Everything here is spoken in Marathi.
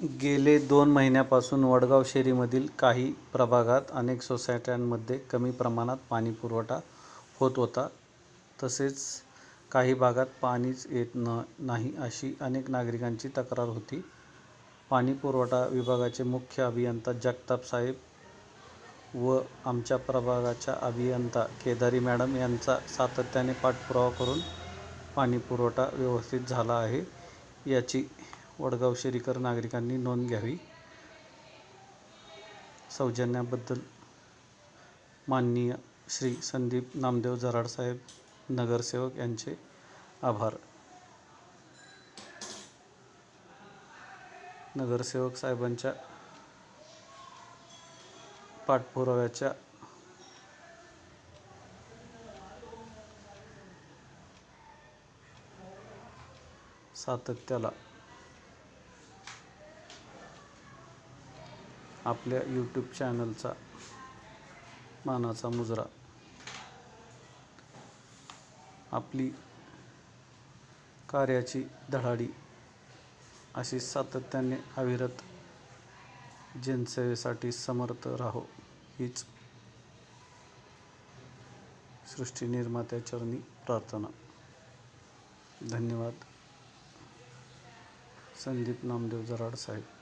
गेले दोन महिन्यापासून वडगाव शेरीमधील काही प्रभागात अनेक सोसायट्यांमध्ये कमी प्रमाणात पाणीपुरवठा होत होता. तसेच काही भागात पाणीच येत न नाही अशी अनेक नागरिकांची तक्रार होती. पाणीपुरवठा विभागाचे मुख्य अभियंता जगताप साहेब व आमच्या प्रभागाच्या अभियंता केदारी मॅडम यांचा सातत्याने पाठपुरावा करून पाणीपुरवठा व्यवस्थित झाला आहे याची वडगाव शेरीकर नागरिकांनी नोंद घ्यावी. सौजन्याबद्दल माननीय श्री संदीप नामदेव जराडसाहेब नगरसेवक यांचे आभार. नगरसेवक साहेबांच्या पाठपुराव्याच्या सातत्याला आपल्या यूट्यूब चॅनलचा मानाचा मुजरा. आपली कार्याची धडाडी अशी सातत्याने अविरत जनसेवेसाठी समर्थ राहो हीच सृष्टी निर्मात्याचरणी प्रार्थना. धन्यवाद. संदीप नामदेव जराड साहेब.